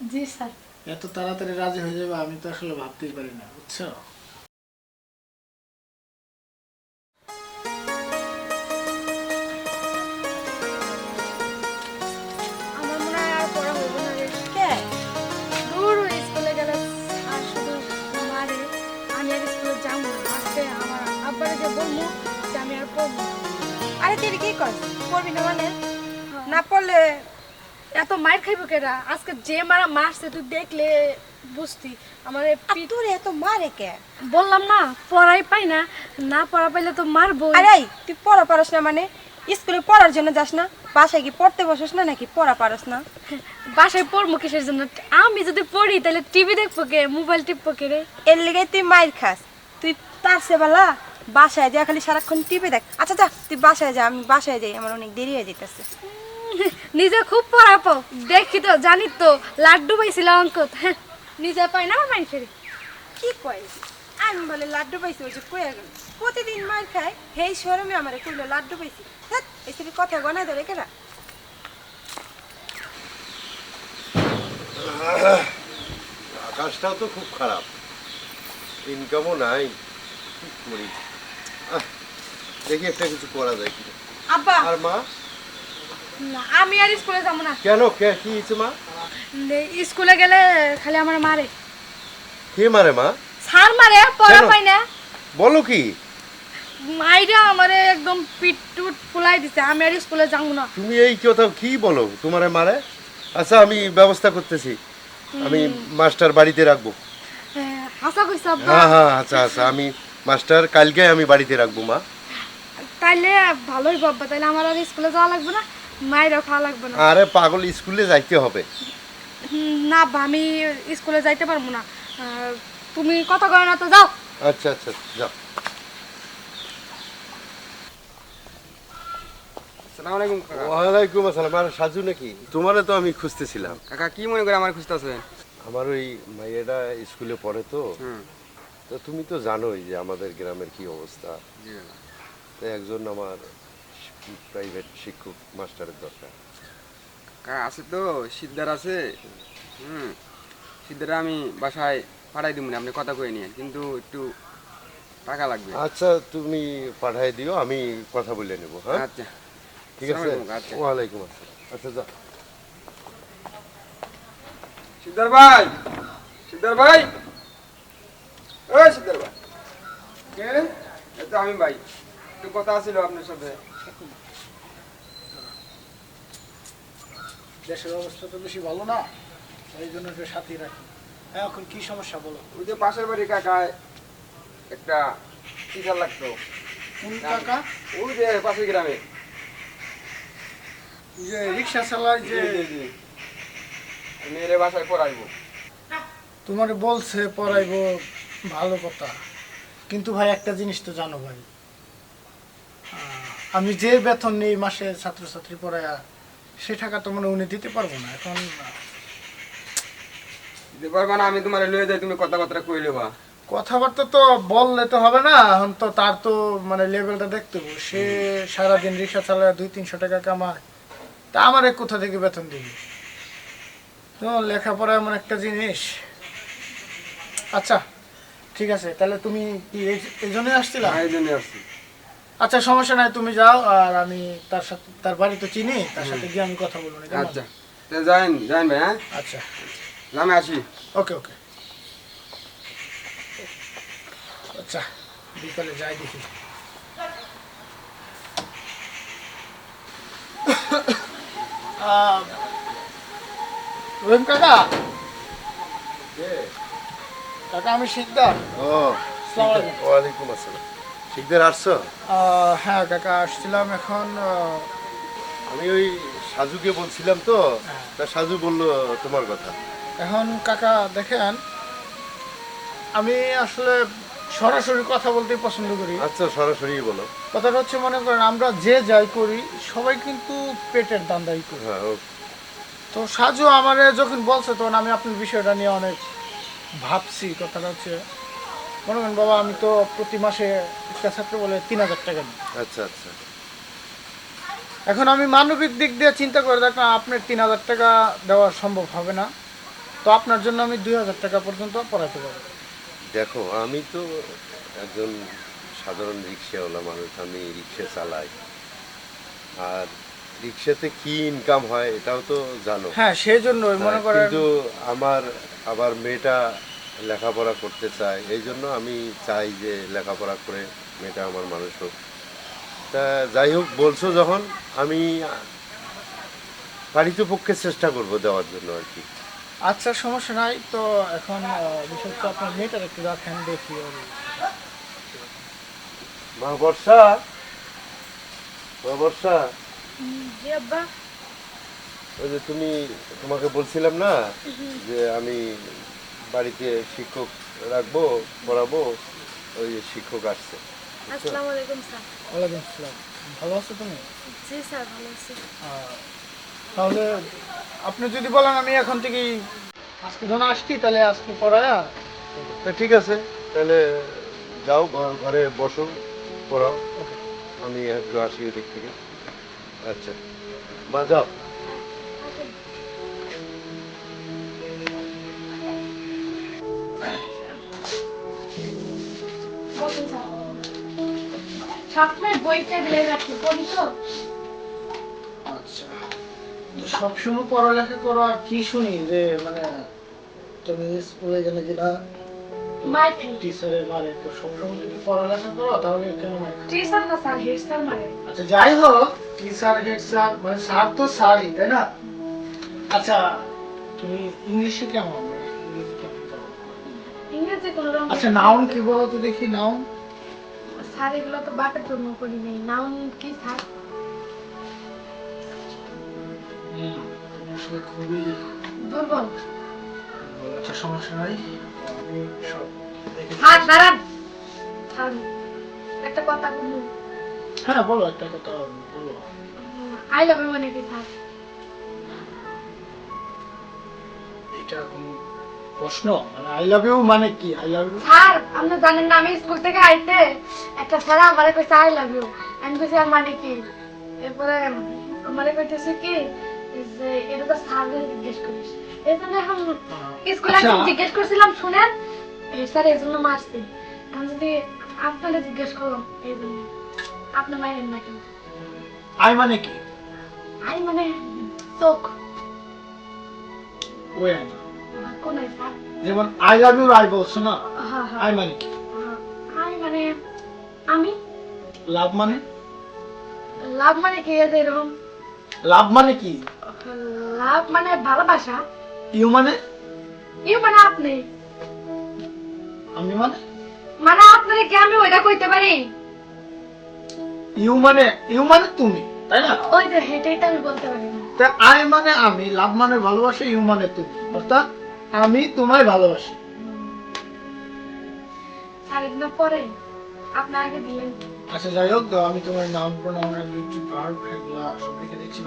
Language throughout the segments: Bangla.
জি স্যার। এত তাড়াতাড়ি রাজি হয়ে যাবে আমি তো আসলে ভাবতেই পারি না বুঝছ? আমার মনে হয় আর পড়া হইব না রে কে? দূর ওই স্কুলে গেলে আর শুধু মারে আমি আর স্কুলে যাব না আজকে আমার আব্বারে যে বলব যে আমি আর পড়ব আরে তুই কি কর পড়বি না মানে? না পড়লে এত মায়ের খাইব কেরা আজকে যে মারা মারছে তুই দেখলে বুঝতি। আমার এই আর পিঠ- তোর এত মারে কে? বললাম না পড়াই পাই না। না পড়া পাইলে তো মারবো আরে তুই পড়া পারস না মানে? স্কুলে পড়ার জন্য যাস না? বাসায় কি পড়তে বসস না নাকি পড়া পারস না? বাসায় পড়ব কিসের জন্য? আমি যদি পড়ি তাহলে টিভি দেখব কে? মোবাইল টিপবো কে রে? এর লেগে তুই মায়ের খাস। তুই তার সে বেলা বাসায় যা খালি সারাক্ষণ টিপে দেখ। আচ্ছা যা তুই বাসায় যা আমি বাসায় যাই আমার অনেক দেরি হয়ে যেতেছে নিজে খুব পড়াপো। দেখি তো জানি তো লাড্ডু পাইছিল অঙ্ক হ্যাঁ, নিজে পাই না আমার মাইন ফেরি। কি কয়? আমি বলে লাড্ডু পাইছি ওই যে কয়ে গেল প্রতিদিন মার খায় হেই শরমে আমার কইলো লাড্ডু পাইছি। হ্যাঁ এই কথা গনায় ধরে কেনা আকাশটাও তো খুব খারাপ। ইনকামও নাই। কি করি? দেখি একটা কিছু করা যায় কি আব্বা! আর মা? না, আমি আর স্কুলে যাব না। কেন? কে কি হয়েছে মা? স্কুলে গেলে খালি আমার মারে। কে মারে মা? সার মারে পড়া পাই না। বলো কি? মাইরা আমারে একদম পিট টুট ফুলাই দিছে আমি আর স্কুলে যাব না। তুমি এই কথা কি বলো? তোমারে মারে? আচ্ছা আমি ব্যবস্থা করতেছি। আমি মাস্টার বাড়িতে রাখব। হ্যাঁ, হাসা কইছে আব্বা। হ্যাঁ হ্যাঁ আচ্ছা আচ্ছা আমি মাস্টার কালকে আমি বাড়িতে রাখব মা। তাইলে ভালোই বাবা তাইলে আমার আর স্কুলে যাওয়া লাগবে না। মায়েরও খাওয়া লাগবে না। আরে পাগল স্কুলে যাইতে হবে। না আমি স্কুলে যাইতে পারব না। তুমি না তো যাও। আচ্ছা আচ্ছা যাও। কাকা। ওয়ালাইকুম আসসালাম। আর সাজু নাকি? তোমারে তো আমি খুঁজতেছিলাম। কাকা কি মনে করে আমার খুঁজতেছেন আমার ওই মাইয়াটা স্কুলে পড়ে তো। হুম। তো তুমি তো জানোই যে আমাদের গ্রামের কি অবস্থা। জি কাকা। তো একজন আমার প্রাইভেট শিক্ষক মাস্টারের দরকার। আছে তো সিদ্ধার আছে। হুম সিদ্ধারা আমি বাসায় পাঠাই দিব না আপনি কথা কয়ে নিয়ে কিন্তু একটু টাকা লাগবে। আচ্ছা তুমি পাঠাই দিও আমি কথা বলে নেব হ্যাঁ? আচ্ছা। ঠিক আছে? আচ্ছা। ওয়ালাইকুম আসসালাম। আচ্ছা যা। সিদ্ধার ভাই সিদ্ধার ভাই। ওই সিদ্ধার ভাই। কে? আমি ভাই। একটু কথা ছিল আপনার সাথে। দেশের অবস্থা তো বেশি ভালো না এই জন্য একটু সাথে রাখি। হ্যাঁ এখন কি সমস্যা বলো? ওই যে পাশের বাড়ি কাকায় একটা টিচার লাগতো। কোন কাকা? ওই যে পাশের গ্রামে। যে রিক্সা চালায় যে। মেয়েরে বাসায় পড়াইবো। তোমার বলছে পড়াইবো ভালো কথা। কিন্তু ভাই একটা জিনিস তো জানো ভাই। আমি যে বেতন নেই মাসে ছাত্রছাত্রী পড়ায়া সে টাকা তো মনে উনি দিতে পারব না এখন দিতে পারবা না আমি তোমার লয়ে যাই তুমি কথাবার্তা কইলে বা। কথাবার্তা তো বললে তো হবে না এখন তো তার তো মানে লেভেলটা দেখতে হবে। সে সারাদিন রিক্সা চালায় দুই তিনশো টাকা কামায়। তা আমার এক কোথা থেকে বেতন দিবি? তো লেখাপড়া এমন একটা জিনিস। আচ্ছা ঠিক আছে তাহলে তুমি কি এই- জন্যই আসছিলা? এই জন্য আসছি। আচ্ছা সমস্যা নাই তুমি যাও আর আমি তার সাথে তার বাড়ি তো চিনি তার সাথে গিয়ে আমি কথা বলব না আচ্ছা। যাইন যাইন ভাই হ্যাঁ? আচ্ছা। আমি আসি। ওকে ওকে। আচ্ছা বিকালে যাই দেখি। রহিম কাকা? কাকা আমি শিকদার ও আসসালামু আলাইকুম। ওয়ালাইকুম আসসালাম। শিখদের আসছো? হ্যাঁ কাকা আসছিলাম এখন আমি ওই সাজুকে বলছিলাম তো তা সাজু বলল তোমার কথা। এখন কাকা দেখেন আমি আসলে সরাসরি কথা বলতে পছন্দ করি। আচ্ছা সরাসরি বলো। কথাটা হচ্ছে মনে করেন আমরা যে যাই করি সবাই কিন্তু পেটের দান্দাই করি। হ্যাঁ তো সাজু আমারে যখন বলছে তখন আমি আপনার বিষয়টা নিয়ে অনেক ভাবছি। কথাটা হচ্ছে মনে করেন বাবা আমি তো প্রতি মাসে একটা ছাত্র বলে তিন হাজার টাকা নিই আচ্ছা আচ্ছা। এখন আমি মানবিক দিক দিয়ে চিন্তা করে দেখলাম আপনার তিন হাজার টাকা দেওয়া সম্ভব হবে না। তো আপনার জন্য আমি দুই হাজার টাকা পর্যন্ত পড়াতে পারব। দেখো আমি তো একজন সাধারণ রিক্সাওয়ালা মানুষ আমি রিক্সা চালাই। আর রিক্সাতে কি ইনকাম হয় এটাও তো জানো। হ্যাঁ সেই জন্যই মনে হ্যাঁ, করেন কিন্তু আমার আবার মেয়েটা লেখাপড়া করতে চায় এই জন্য আমি চাই যে লেখাপড়া করে মেয়েটা আমার মানুষ হোক। তা যাই হোক বলছো যখন আমি পারিত পক্ষে চেষ্টা করব দেওয়ার জন্য আর কি। আচ্ছা সমস্যা নাই। তো এখন আহ, আপনার মেয়েটার একটু রাখেন দেখি মা বর্ষা মা বর্ষা। ওই যে তুমি তোমাকে বলছিলাম না যে আমি বাড়িতে শিক্ষক রাখব পড়াবো ওই শিক্ষক আসছে। আসসালামু আলাইকুম স্যার। ওয়ালাইকুম আসসালাম। ভালো আছো তুমি? জি স্যার ভালো আছি। তাহলে আপনি যদি বলেন আমি এখন থেকেই আজকে যখন আসছি তাহলে আজকে পড়ায়া? তা ঠিক আছে তাহলে যাও ঘরে বসো পড়াও। আমি একটু আসি ওদিক থেকে। আচ্ছা। মা যাও। সবসময় বই টেবিলে রাখি পড়ি তো। আচ্ছা। সবসময় পড়ালেখা করো আর কি শুনি যে মানে তুমি স্কুলে গেলে কিনা মার খাই টিচারের মারে তো সবসময় যদি পড়ালেখা করো তাহলে কেন মার টিচার না স্যার হেড স্যার মারে আচ্ছা যাই হোক টিচার হেড স্যার মানে স্যার তো স্যারই তাই না? আচ্ছা তুমি ইংলিশে কেমন? ইংরেজি আচ্ছা নাউন কি বলো তো দেখি নাউন। স্যার এগুলো তো বাপের জন্য করি নাই। নাউন কি স্যার? খুবই দুর্বল। আচ্ছা সমস্যা নাই। আমি সব হাত দাঁড়ান। একটা কথা বলুন হ্যাঁ বলো একটা কথা বলো। আই লাভ ইউ কি স্যার। এটা কোন প্রশ্ন? মানে আই লাভ ইউ মানে কি? আই লাভ ইউ স্যার আপনি জানেন না আমি স্কুল থেকে আইতে একটা স্যার আমারে কইছে আই লাভ ইউ আমি কইছি আর মানে কি? এরপরে আমারে কইতেছে কি যে এটা তো স্যারকে জিজ্ঞেস করিস। এই জন্য এখন স্কুলে আচ্ছা। এখন জিজ্ঞেস করছিলাম শুনেন এই স্যার এই জন্য মারছে। আমি যদি আপনারা জিজ্ঞেস করো এই জন্য। আপনি মাইরেন না কেন? আই মানে কি? আই মানে চোখ। কোন স্যার যেমন আই লাভ ইউ আই বলছো না? হ্যাঁ হ্যাঁ। আই মানে কি? আই মানে আমি? লাভ মানে? লাভ মানে কি এরকম? লাভ মানে কি? লাভ মানে ভালোবাসা। ইউ মানে? ইউ মানে আপনি। আমি মানে? মানে আপনারে কি আমি ওইটা কইতে পারি? ইউ মানে ইউ মানে তুমি তাই না? ওই যে হেঁটেই তো আমি বলতে পারি না। তা আই মানে আমি লাভ মানে ভালোবাসি ইউ মানে তুমি অর্থাৎ আমি তোমায় ভালোবাসি। সাড়ে পরে আপনি আগে দিলেন। আচ্ছা যাই হোক তো আমি তোমার নাম প্রণাম বিউটি ভার্ব এগুলা সব লিখে দিচ্ছি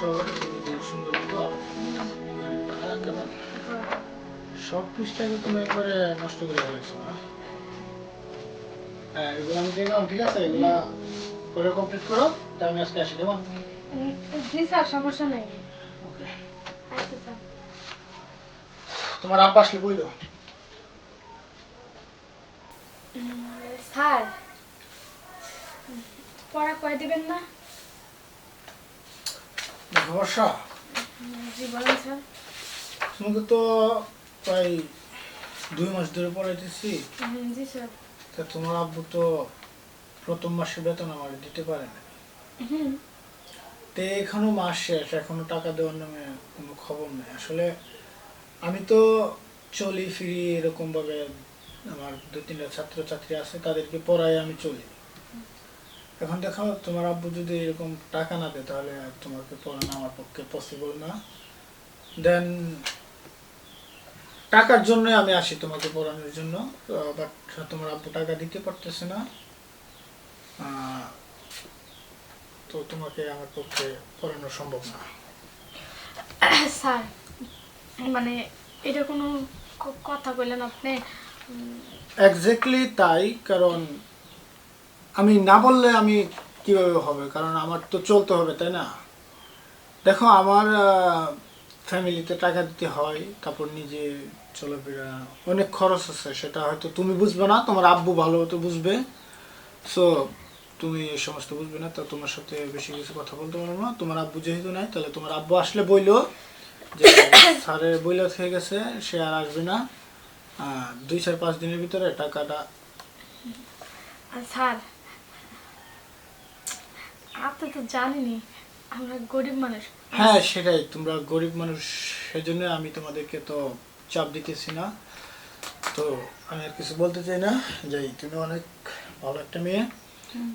সহ সুন্দর? সব পৃষ্ঠাকে তুমি একবারে নষ্ট করে ফেলেছো না? হ্যাঁ এগুলো আমি দেখলাম ঠিক আছে? এগুলা করে কমপ্লিট করো তা আমি আজকে আসি দেবো জি স্যার সমস্যা নেই। ওকে আচ্ছা স্যার। তোমার আব্বা আসলে বইলো স্যার। পড়া কয় দিবেন না? জি বলেন স্যার। তোমাকে তো প্রায় দুই মাস ধরে পড়াইতেছি। জি স্যার। তা তোমার আব্বু তো প্রথম মাসের বেতন আমার দিতে পারে না তে এখনও মাস শেষ এখনও টাকা দেওয়ার নামে কোনো খবর নেই। আসলে আমি তো চলি ফিরি এরকম ভাবে আমার দু তিনটা ছাত্রছাত্রী আছে, তাদেরকে পড়াই আমি চলি। এখন দেখো, তোমার আব্বু যদি এরকম টাকা না দেয়, তাহলে তোমাকে পড়ানো আমার পক্ষে পসিবল না। দেন টাকার জন্য আমি আসি তোমাকে পড়ানোর জন্য বাট তোমার আব্বু টাকা দিতে পারতেছে না। তো তোমাকে আমার পক্ষে পড়ানো সম্ভব না। স্যার মানে এটা কোনো কথা বললেন আপনি? এক্স্যাক্টলি তাই, কারণ আমি না বললে আমি কীভাবে হবে? কারণ আমার তো চলতে হবে, তাই না? দেখো, আমার ফ্যামিলিতে টাকা দিতে হয়, তারপর নিজে চলাফেরা অনেক খরচ আছে, সেটা হয়তো তুমি বুঝবে না, তোমার আব্বু ভালো হতো বুঝবে। সো তুমি এই সমস্ত বুঝবে না, তো তোমার সাথে বেশি কিছু কথা বলতে পারব না। তোমার আব্বু যেহেতু নাই, তাহলে তোমার আব্বু আসলে বইলো যে স্যারের বইলা হয়ে গেছে সে আর আসবে না। দুই চার পাঁচ দিনের ভিতরে টাকাটা স্যার আপনি তো জানেনই আমরা গরিব মানুষ। হ্যাঁ সেটাই তোমরা গরিব মানুষ সেজন্য আমি তোমাদেরকে তো চাপ দিতেছি না। তো আমি আর কিছু বলতে চাই না। যাই তুমি অনেক ভালো একটা মেয়ে।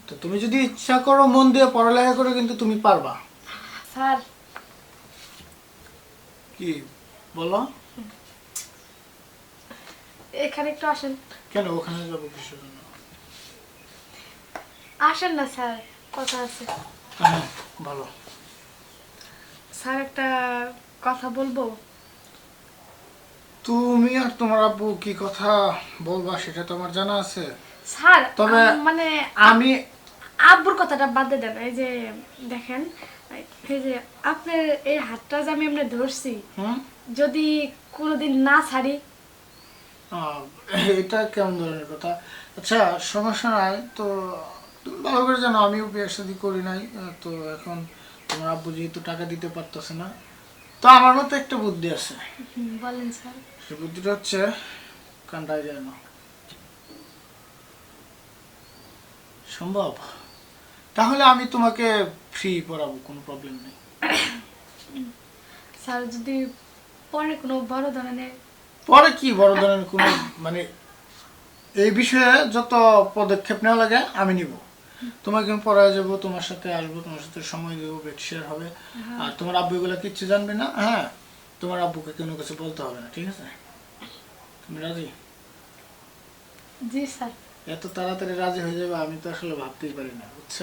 তো তুমি যদি ইচ্ছা করো মন দিয়ে পড়ালেখা করে কিন্তু তুমি পারবা। স্যার কি? বলো। এখানে একটু আসেন। কেন ওখানে যাব কিসের জন্য? আসেন না স্যার কথা আছে। হ্যাঁ ভালো স্যার একটা কথা বলব? তুমি আর তোমার আব্বু কি কথা বলবা সেটা তোমার জানা আছে। স্যার তবে- মানে আমি আব্বুর কথাটা বাদ দেন। এই যে দেখেন আপনার এই হাতটা যে আমি ধরছি যদি কোনোদিন না ছাড়ি? এটা কেমন ধরনের কথা? আচ্ছা সমস্যা নাই। তো ভালো করে জানো আমিও করি নাই। তো এখন তোমার আব্বু যেহেতু টাকা দিতে পারতেছে না তো আমার মতো একটা বুদ্ধি আছে। বলেন স্যার। সে বুদ্ধিটা হচ্ছে কান্দায় যায় না। সম্ভব? তাহলে আমি তোমাকে ফ্রি পড়াবো কোনো প্রবলেম নেই। স্যার যদি পরে কোনো বড় ধরনের পরে কি বড় ধরনের কোনো মানে এই বিষয়ে যত পদক্ষেপ নেওয়া লাগে আমি নিব। তোমাকে আমি পড়ায় যাব তোমার সাথে আসব তোমার সাথে সময় দেবো বেট শেয়ার হবে। আর তোমার আব্বু এগুলো কিচ্ছু জানবে না হ্যাঁ? তোমার আব্বুকে কোনো কিছু বলতে হবে না ঠিক আছে? তুমি রাজি? জি স্যার। এত তাড়াতাড়ি রাজি হয়ে যাবে আমি তো আসলে ভাবতেই পারি না বুঝছ?